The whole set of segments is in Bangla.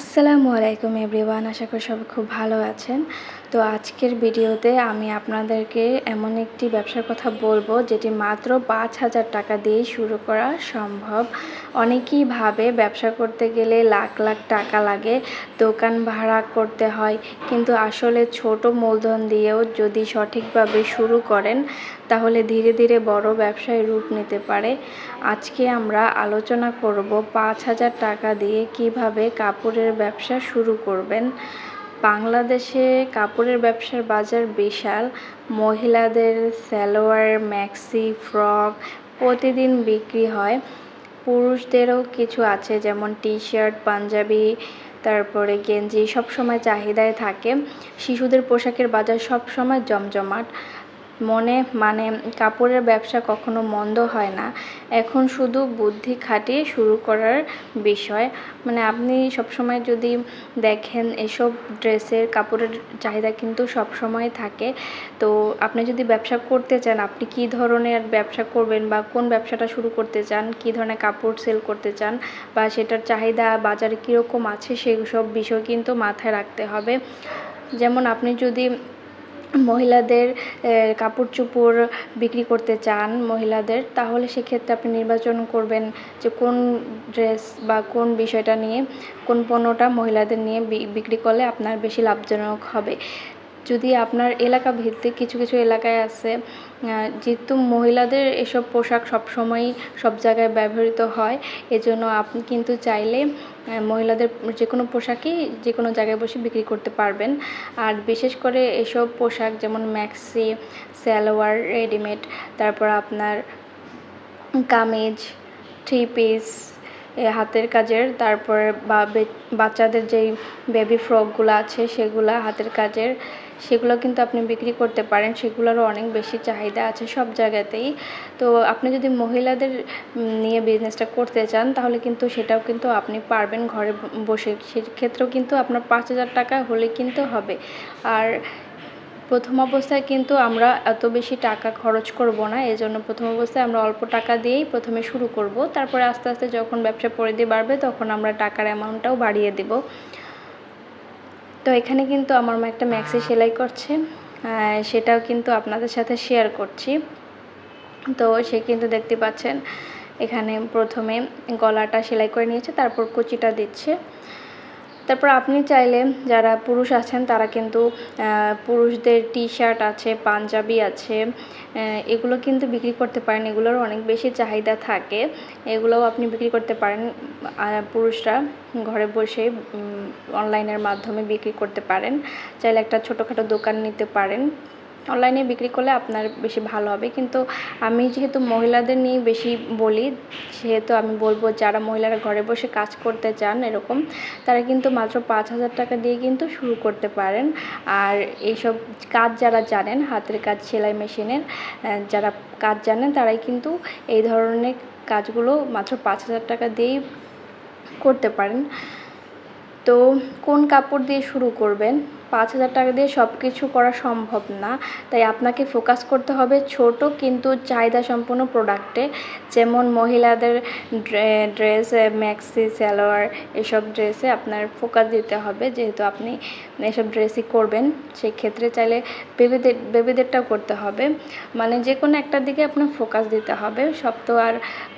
আসসালামু আলাইকুম এভরিওয়ান আশা করি সবাই খুব ভালো আছেন। তো আজকের ভিডিওতে আমি আপনাদেরকে এমন একটি ব্যবসার কথা বলব, যেটি মাত্র পাঁচ হাজার টাকা দিয়ে শুরু করা সম্ভব। অনেকেই ভাবে ব্যবসা করতে গেলে লাখ লাখ টাকা লাগে, দোকান ভাড়া করতে হয়, কিন্তু আসলে ছোট মূলধন দিয়েও যদি সঠিকভাবে শুরু করেন, তাহলে ধীরে ধীরে বড় ব্যবসায় রূপ নিতে পারে। আজকে আমরা আলোচনা করব পাঁচ হাজার টাকা দিয়ে কীভাবে কাপড়ের ব্যবসা শুরু করবেন। বাংলাদেশে কাপড়ের ব্যবসার বাজার বিশাল। মহিলাদের সালোয়ার ম্যাক্সি ফ্রক প্রতিদিন বিক্রি হয়। পুরুষদেরও কিছু আছে, যেমন টি শার্ট পাঞ্জাবি, তারপরে গেঞ্জি, সবসময় চাহিদায় থাকে। শিশুদের পোশাকের বাজার সবসময় জমজমাট। মনে মানে কাপড়ের ব্যবসা কখনো মন্দ হয় না। এখন শুধু বুদ্ধি খাটিয়ে শুরু করার বিষয়। মানে আপনি সবসময় যদি দেখেন এসব ড্রেসের কাপড়ের চাহিদা কিন্তু সবসময় থাকে, তো আপনি যদি ব্যবসা করতে চান, আপনি কী ধরনের ব্যবসা করবেন বা কোন ব্যবসাটা শুরু করতে চান, কী ধরনের কাপড় সেল করতে চান বা সেটার চাহিদা, বাজারে কীরকম আছে সেই সব বিষয় কিন্তু মাথায় রাখতে হবে। যেমন আপনি যদি মহিলাদের কাপড় চোপড় বিক্রি করতে চান মহিলাদের, তাহলে সেক্ষেত্রে আপনি নির্বাচন করবেন যে কোন ড্রেস বা কোন বিষয়টা নিয়ে, কোন পণ্যটা মহিলাদের নিয়ে বিক্রি করলে আপনার বেশি লাভজনক হবে। যদি আপনার এলাকা ভিত্তিক কিছু কিছু এলাকায় আছে যেহেতু মহিলাদের এসব পোশাক সবসময়ই সব জায়গায় ব্যবহৃত হয়, এজন্য আপনি কিন্তু চাইলে মহিলাদের যে কোনো পোশাকই যে কোনো জায়গায় বসে বিক্রি করতে পারবেন। আর বিশেষ করে এসব পোশাক যেমন ম্যাক্সি সালোয়ার রেডিমেড তারপর আপনার কামিজ থ্রি পিস হাতের কাজের, তারপরে বা বাচ্চাদের যেই বেবি ফ্রকগুলো আছে সেগুলা হাতের কাজের, সেগুলো কিন্তু আপনি বিক্রি করতে পারেন, সেগুলোরও অনেক বেশি চাহিদা আছে সব জায়গাতেই। তো আপনি যদি মহিলাদের নিয়ে বিজনেসটা করতে চান, তাহলে কিন্তু সেটাও কিন্তু আপনি পারবেন ঘরে বসে। সেক্ষেত্রেও কিন্তু আপনার পাঁচ হাজার টাকা হলে কিন্তু হবে। আর প্রথম অবস্থায় কিন্তু আমরা এত বেশি টাকা খরচ করব না এই জন্য প্রথম অবস্থায় আমরা অল্প টাকা দিয়েই প্রথমে শুরু করব। তারপরে আস্তে আস্তে যখন ব্যবসা পরিধি বাড়বে তখন আমরা টাকার অ্যামাউন্টটাও বাড়িয়ে দেব। তো এখানে কিন্তু আমার মা একটা ম্যাক্সি সেলাই করছে সেটাও কিন্তু আপনাদের সাথে শেয়ার করছি। তো সে কিন্তু দেখতে পাচ্ছেন, এখানে প্রথমে গলাটা সেলাই করে নিয়েছে, তারপর কুচিটা দিচ্ছে। তারপর আপনি চাইলে যারা পুরুষ আছেন, তারা কিন্তু পুরুষদের টি শার্ট আছে, পাঞ্জাবি আছে এগুলো কিন্তু বিক্রি করতে পারেন। এগুলোর অনেক বেশি চাহিদা থাকে। এগুলোও আপনি বিক্রি করতে পারেন। পুরুষরা ঘরে বসে অনলাইনের মাধ্যমে বিক্রি করতে পারেন। চাইলে একটা ছোটোখাটো দোকান নিতে পারেন। অনলাইনে বিক্রি করলে আপনার বেশি ভালো হবে। কিন্তু আমি যেহেতু মহিলাদের নিয়ে বেশি বলি, সেহেতু আমি বলব যারা মহিলারা ঘরে বসে কাজ করতে চান এরকম, তারা কিন্তু মাত্র পাঁচ হাজার টাকা দিয়ে কিন্তু শুরু করতে পারেন। আর এইসব কাজ যারা জানেন, হাতের কাজ, সেলাই মেশিনের যারা কাজ জানেন, তারাই কিন্তু এই ধরনের কাজগুলো মাত্র পাঁচ হাজার টাকা দিয়েই করতে পারেন। তো কোন কাপড় দিয়ে শুরু করবেন? পাঁচ হাজার টাকা দিয়ে সব কিছু করা সম্ভব না। তাই আপনাকে ফোকাস করতে হবে ছোট কিন্তু চাহিদা সম্পন্ন প্রোডাক্টে যেমন মহিলাদের ড্রেস ম্যাক্সি সালোয়ার এসব ড্রেসে আপনার ফোকাস দিতে হবে। যেহেতু আপনি এসব ড্রেসই করবেন, সেক্ষেত্রে চাইলে বেবিদের বেবিদেরটাও করতে হবে। মানে যে কোনো একটার দিকে আপনার ফোকাস দিতে হবে। সব তো আর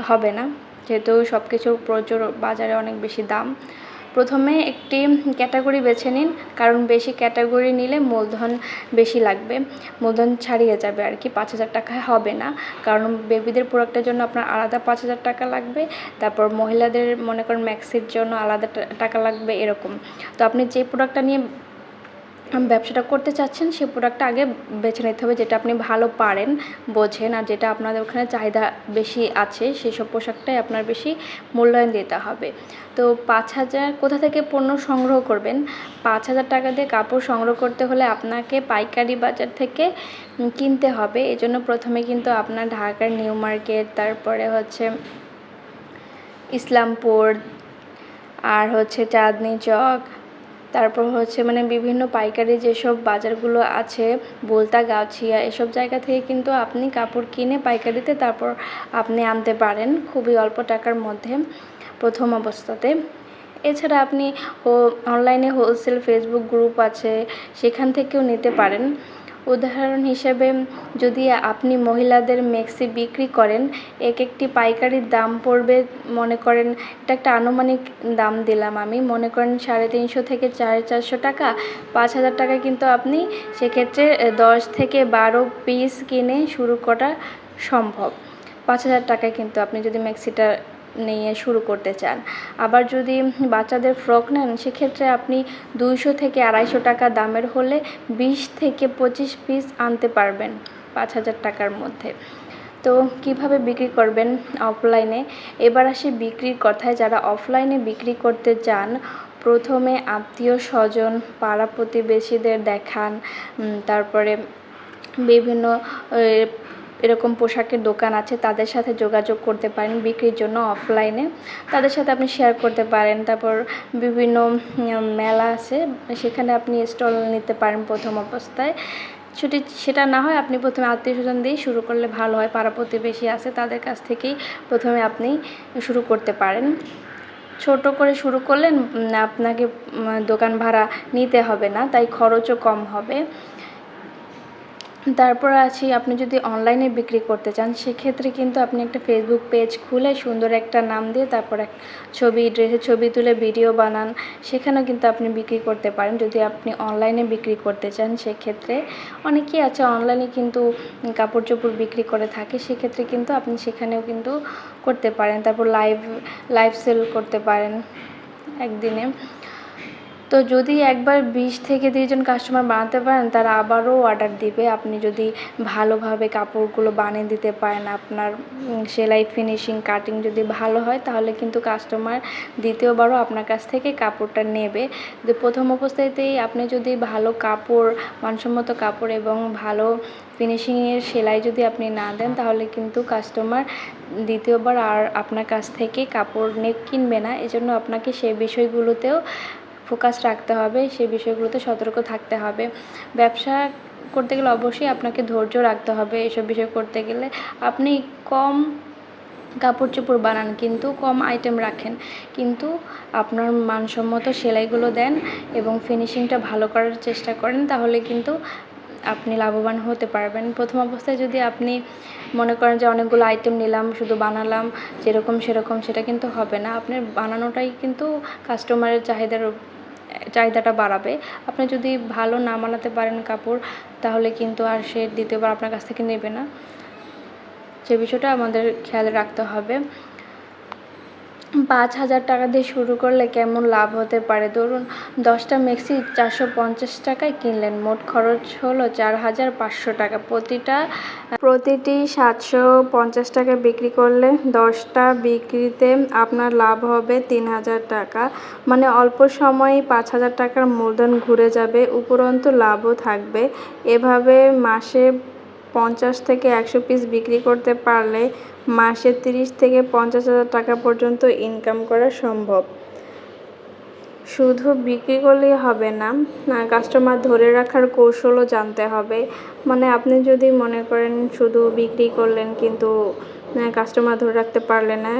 হবে না। যেহেতু সব কিছুর প্রচুর বাজারে অনেক বেশি দাম। প্রথমে একটি ক্যাটাগরি বেছে নিন, কারণ বেশি ক্যাটাগরি নিলে মূলধন বেশি লাগবে। মূলধন ছাড়িয়ে যাবে আর কি, পাঁচ হাজার টাকায় হবে না। কারণ বেবিদের প্রোডাক্টের জন্য আপনার আলাদা পাঁচ হাজার টাকা লাগবে, তারপর মহিলাদের মনে করেন ম্যাক্সির জন্য আলাদা টাকা লাগবে এরকম। তো আপনি যে প্রোডাক্টটা নিয়ে ব্যবসাটা করতে চাচ্ছেন সেই প্রোডাক্টটা আগে বেছে নিতে হবে যেটা আপনি ভালো পারেন, বোঝেন আর যেটা আপনাদের ওখানে চাহিদা বেশি আছে সেই সব পোশাকটাই আপনার বেশি মূল্যায়ন দিতে হবে। তো পাঁচ হাজার কোথা থেকে পণ্য সংগ্রহ করবেন? পাঁচ হাজার টাকা দিয়ে কাপড় সংগ্রহ করতে হলে আপনাকে পাইকারি বাজার থেকে কিনতে হবে। এজন্য প্রথমে কিন্তু আপনার ঢাকার নিউ মার্কেট, তারপরে হচ্ছে ইসলামপুর, আর হচ্ছে চাঁদনি চক তারপর হচ্ছে মানে বিভিন্ন পাইকারি যেসব বাজারগুলো আছে, বোলতা গাছিয়া এসব জায়গা থেকে কিন্তু আপনি কাপড় কিনে পাইকারিতে তারপর আপনি আনতে পারেন খুবই অল্প টাকার মধ্যে প্রথম অবস্থাতে। এছাড়া আপনি অনলাইনে হোলসেল, ফেসবুক গ্রুপ আছে, সেখান থেকেও নিতে পারেন। উদাহরণ হিসেবে যদি আপনি মহিলাদের মেক্সি বিক্রি করেন এক একটি পাইকারির দাম পড়বে, মনে করেন, এটা একটা আনুমানিক দাম দিলাম আমি, মনে করেন সাড়ে তিনশো থেকে চার চারশো টাকা, পাঁচ হাজার টাকা কিন্তু আপনি সেক্ষেত্রে দশ থেকে বারো পিস কিনে শুরু করা সম্ভব। পাঁচ হাজার টাকায় কিন্তু আপনি যদি মেক্সিটা নিয়ে শুরু করতে চান। আবার যদি বাচ্চাদের ফ্রক নেন, সেক্ষেত্রে আপনি দুইশো থেকে আড়াইশো টাকা দামের হলে বিশ থেকে পঁচিশ পিস আনতে পারবেন পাঁচ হাজার টাকার মধ্যে। তো কীভাবে বিক্রি করবেন অফলাইনে এবার আসি বিক্রির কথায়। যারা অফলাইনে বিক্রি করতে চান, প্রথমে আত্মীয় স্বজন, পাড়া প্রতিবেশীদের দেখান তারপরে বিভিন্ন এরকম পোশাকের দোকান আছে, তাদের সাথে যোগাযোগ করতে পারেন বিক্রির জন্য অফলাইনে তাদের সাথে আপনি শেয়ার করতে পারেন। তারপর বিভিন্ন মেলা আছে, সেখানে আপনি স্টল নিতে পারেন প্রথম অবস্থায়। ছুটি সেটা না হয় আপনি প্রথমে আত্মীয় স্বজন দিয়েই শুরু করলে ভালো হয়, পাড়া প্রতিবেশী আছে, তাদের কাছ থেকেই প্রথমে আপনি শুরু করতে পারেন। ছোট করে শুরু করলে আপনাকে দোকান ভাড়া নিতে হবে না, তাই খরচও কম হবে। তারপর আছি, আপনি যদি অনলাইনে বিক্রি করতে চান, সেক্ষেত্রে কিন্তু আপনি একটা ফেসবুক পেজ খুলে সুন্দর একটা নাম দিয়ে তারপর এক ছবি ড্রেসের ছবি তুলে ভিডিও বানান। সেখানেও কিন্তু আপনি বিক্রি করতে পারেন। যদি আপনি অনলাইনে বিক্রি করতে চান, সেক্ষেত্রে অনেকেই আছে অনলাইনে কিন্তু কাপড় চোপড় বিক্রি করে থাকে। সেক্ষেত্রে কিন্তু আপনি সেখানেও কিন্তু করতে পারেন। তারপর লাইভ লাইভ সেল করতে পারেন একদিনে। তো যদি একবার বিশ থেকে তিরিশজন কাস্টমার বানাতে পারেন, তারা আবারও অর্ডার দিবে। আপনি যদি ভালোভাবে কাপড়গুলো বানিয়ে দিতে পারেন, আপনার সেলাই ফিনিশিং কাটিং যদি ভালো হয়, তাহলে কিন্তু কাস্টমার দ্বিতীয়বারও আপনার কাছ থেকে কাপড়টা নেবে। যে প্রথম অবস্থাতেই আপনি যদি ভালো কাপড়, মানসম্মত কাপড় এবং ভালো ফিনিশিংয়ের সেলাই যদি আপনি না দেন, তাহলে কিন্তু কাস্টমার দ্বিতীয়বার আর আপনার কাছ থেকে কাপড় নে, কিনবে না। এজন্য আপনাকে সেই বিষয়গুলোতেও ফোকাস রাখতে হবে, সেই বিষয়গুলোতে সতর্ক থাকতে হবে। ব্যবসা করতে গেলে অবশ্যই আপনাকে ধৈর্য রাখতে হবে এসব বিষয় করতে গেলে। আপনি কম কাপড় চোপড় বানান, কিন্তু কম আইটেম রাখেন। কিন্তু আপনার মানসম্মত সেলাইগুলো দেন এবং ফিনিশিংটা ভালো করার চেষ্টা করেন, তাহলে কিন্তু আপনি লাভবান হতে পারবেন। প্রথম অবস্থায় যদি আপনি মনে করেন যে অনেকগুলো আইটেম নিলাম, শুধু বানালাম, যেরকম সেরকম, সেটা কিন্তু হবে না। আপনার বানানোটাই কিন্তু কাস্টমারের চাহিদার চাহিদাটা বাড়াবে। আপনি যদি ভালো না মানাতে পারেন কাপড়, তাহলে কিন্তু আর সে দ্বিতীয়বার আপনার কাছ থেকে নেবে না। সে বিষয়টা আমাদের খেয়াল রাখতে হবে। পাঁচ হাজার টাকা দিয়ে শুরু করলে কেমন লাভ হতে পারে? ধরুন, দশটা মেক্সি চারশো পঞ্চাশ টাকায় কিনলেন, মোট খরচ হলো চার হাজার পাঁচশো টাকা। প্রতিটা, প্রতিটি সাতশো পঞ্চাশ টাকা বিক্রি করলে দশটা বিক্রিতে আপনার লাভ হবে তিন হাজার টাকা। মানে অল্প সময়ে পাঁচ হাজার টাকার মূলধন ঘুরে যাবে, উপরন্তু লাভও থাকবে। এভাবে মাসে পঞ্চাশ থেকে একশো পিস বিক্রি করতে পারলে মাসে তিরিশ থেকে পঞ্চাশ হাজার টাকা পর্যন্ত ইনকাম করা সম্ভব। শুধু বিক্রি করলেই হবে না কাস্টমার ধরে রাখার কৌশলও জানতে হবে। মানে আপনি যদি মনে করেন শুধু বিক্রি করলেন কিন্তু কাস্টমার ধরে রাখতে পারলে না।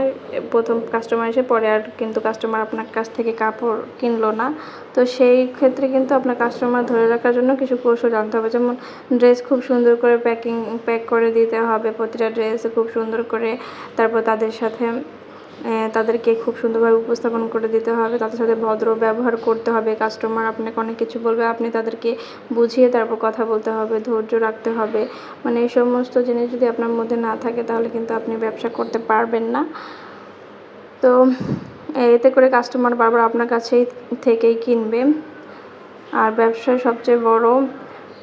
প্রথম কাস্টমার এসে পরে আর কিন্তু কাস্টমার আপনার কাছ থেকে কাপড় কিনলো না। তো সেই ক্ষেত্রে কিন্তু আপনার কাস্টমার ধরে রাখার জন্য কিছু কৌশল জানতে হবে। যেমন ড্রেস খুব সুন্দর করে প্যাকিং প্যাক করে দিতে হবে। প্রতিটা ড্রেস খুব সুন্দর করে। তারপর তাদের সাথে তাদেরকে খুব সুন্দরভাবে উপস্থাপন করে দিতে হবে, তাদের সাথে ভদ্র ব্যবহার করতে হবে কাস্টমার আপনাকে অনেক কিছু বলবে, আপনি তাদেরকে বুঝিয়ে তারপর কথা বলতে হবে, ধৈর্য রাখতে হবে। মানে এই সমস্ত জিনিস যদি আপনার মধ্যে না থাকে, তাহলে কিন্তু আপনি ব্যবসা করতে পারবেন না। তো, এতে করে কাস্টমার বারবার আপনার কাছেই থেকেই কিনবে। আর ব্যবসায় সবচেয়ে বড়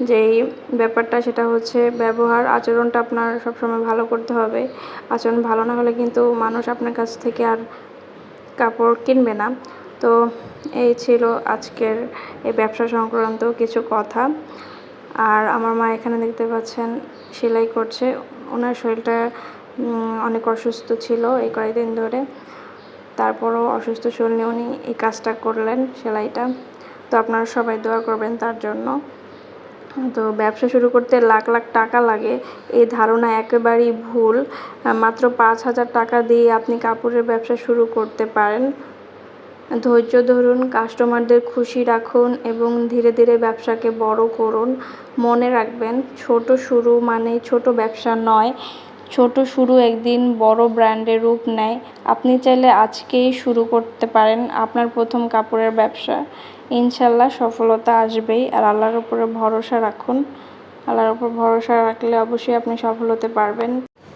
যেই ব্যাপারটা সেটা হচ্ছে ব্যবহার, আচরণটা আপনার সবসময় ভালো করতে হবে। আচরণ ভালো না হলে কিন্তু মানুষ আপনার কাছ থেকে আর কাপড় কিনবে না। তো এই ছিল আজকের এই ব্যবসা সংক্রান্ত কিছু কথা। আর আমার মা এখানে দেখতে পাচ্ছেন, সেলাই করছে। ওনার শরীরটা অনেক অসুস্থ ছিল এই কয়েকদিন ধরে। তারপরও অসুস্থ শরীর উনি এই কাজটা করলেন, সেলাইটা। তো আপনারা সবাই দোয়া করবেন তার জন্য। তো ব্যবসা শুরু করতে লাখ লাখ টাকা লাগে। এই ধারণা একেবারেই ভুল। মাত্র পাঁচ হাজার টাকা দিয়ে আপনি কাপড়ের ব্যবসা শুরু করতে পারেন। ধৈর্য ধরুন, কাস্টমারদের খুশি রাখুন এবং ধীরে ধীরে ব্যবসাকে বড় করুন। মনে রাখবেন, ছোট শুরু মানে ছোট ব্যবসা নয়। ছোট শুরু একদিন বড় ব্র্যান্ডের রূপ নেয়। আপনি চাইলে আজকেই শুরু করতে পারেন আপনার প্রথম কাপড়ের ব্যবসা। ইনশাল্লাহ সফলতা আসবেই আর আল্লাহর উপরে ভরসা রাখুন। আল্লাহর উপর ভরসা রাখলে অবশ্যই আপনি সফল হতে পারবেন।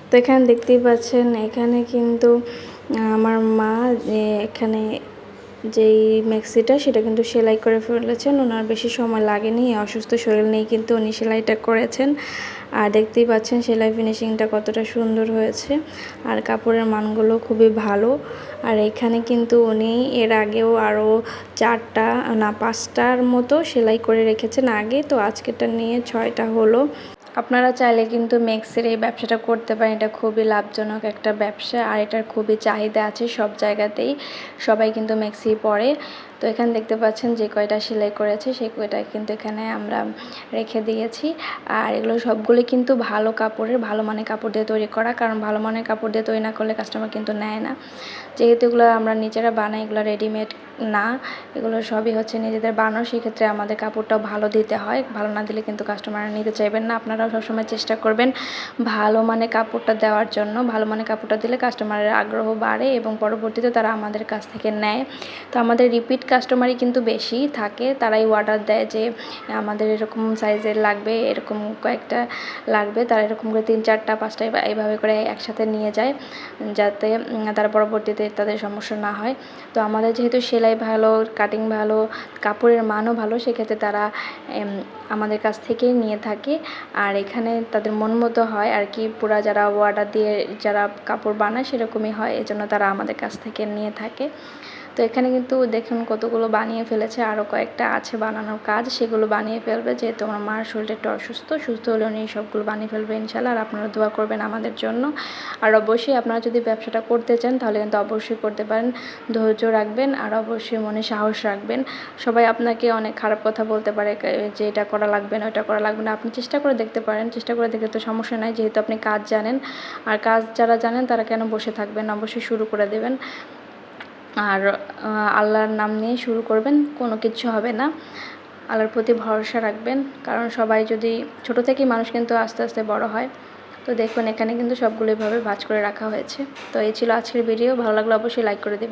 তো এখানে দেখতেই পাচ্ছেন, এখানে কিন্তু আমার মা যে এখানে যেই ম্যাক্সিটা সেটা কিন্তু সেলাই করে ফেলেছেন। ওনার বেশি সময় লাগেনি, অসুস্থ শরীর নেই কিন্তু উনি সেলাইটা করেছেন। আর দেখতেই পাচ্ছেন সেলাই ফিনিশিংটা কতটা সুন্দর হয়েছে। আর কাপড়ের মানগুলো খুবই ভালো। আর এখানে কিন্তু উনি এর আগেও আরও চারটা, না, পাঁচটার মতো সেলাই করে রেখেছেন। আগে তো আজকেরটা নিয়ে ছয়টা হলো। আপনারা চাইলে কিন্তু মেক্সের এই ব্যবসাটা করতে পারেন। এটা খুবই লাভজনক একটা ব্যবসা আর এটার খুবই চাহিদা আছে সব জায়গাতেই। সবাই কিন্তু মেক্সি পরে। তো এখানে দেখতে পাচ্ছেন যে কয়টা সেলাই করেছে, সেই কয়টা কিন্তু এখানে আমরা রেখে দিয়েছি। আর এগুলো সবগুলো কিন্তু ভালো কাপড়ের, ভালো মানের কাপড় দিয়ে তৈরি করা। কারণ ভালো মানের কাপড় দিয়ে তৈরি না করলে কাস্টমার কিন্তু নেয় না। যেহেতু এগুলো আমরা নিজেরা বানাই, এগুলো রেডিমেড না, এগুলো সবই হচ্ছে নিজেদের বানানো। সেক্ষেত্রে আমাদের কাপড়টাও ভালো দিতে হয়। ভালো না দিলে কিন্তু কাস্টমাররা নিতে চাইবেন না। আপনারাও সবসময় চেষ্টা করবেন ভালো মানে কাপড়টা দেওয়ার জন্য। ভালো মানে কাপড়টা দিলে কাস্টমারের আগ্রহ বাড়ে এবং পরবর্তীতে তারা আমাদের কাছ থেকে নেয়। তো আমাদের রিপিট কাস্টমারই কিন্তু বেশি থাকে। তারাই অর্ডার দেয় যে, আমাদের এরকম সাইজের লাগবে, এরকম কয়েকটা লাগবে। তারা এরকম করে তিন চারটা, পাঁচটা এইভাবে করে একসাথে নিয়ে যায়। যাতে তারা পরবর্তীতে তাদের সমস্যা না হয়। তো আমাদের যেহেতু সেলাই ভালো কাটিং ভালো, কাপড়ের মানও ভালো, সেক্ষেত্রে তারা আমাদের কাছ থেকেই নিয়ে থাকে। আর এখানে তাদের মন মতো হয় আর কি, পুরা যারা অর্ডার দিয়ে যারা কাপড় বানায় সেরকমই হয়। এজন্য তারা আমাদের কাছ থেকে নিয়ে থাকে। তো এখানে কিন্তু দেখুন কতগুলো বানিয়ে ফেলেছে আরও কয়েকটা আছে বানানোর কাজ, সেগুলো বানিয়ে ফেলবে, যেহেতু আমার মার শরীরটা একটু অসুস্থ, সুস্থ হলে উনি সবগুলো বানিয়ে ফেলবে ইনশাল্লাহ আর আপনারা দোয়া করবেন আমাদের জন্য। আর অবশ্যই আপনারা যদি ব্যবসাটা করতে চান, তাহলে কিন্তু অবশ্যই করতে পারেন, ধৈর্য রাখবেন, আর অবশ্যই মনে সাহস রাখবেন। সবাই আপনাকে অনেক খারাপ কথা বলতে পারে যে এটা করা লাগবে না, ওটা করা লাগবে না, আপনি চেষ্টা করে দেখতে পারেন, চেষ্টা করে দেখতে তো সমস্যা নাই, যেহেতু আপনি কাজ জানেন, আর কাজ যারা জানেন তারা কেন বসে থাকবেন অবশ্যই শুরু করে দেবেন। আর আল্লাহর নাম নিয়ে শুরু করবেন, কোনো কিছু হবে না। আল্লাহর প্রতি ভরসা রাখবেন, কারণ সবাই যদি, ছোট থেকেই মানুষ কিন্তু আস্তে আস্তে বড় হয়। তো দেখুন, এখানে কিন্তু সবগুলো এভাবে ভাজ করে রাখা হয়েছে। তো এই ছিল আজকের ভিডিও, ভালো লাগলে অবশ্যই লাইক করে দেবেন।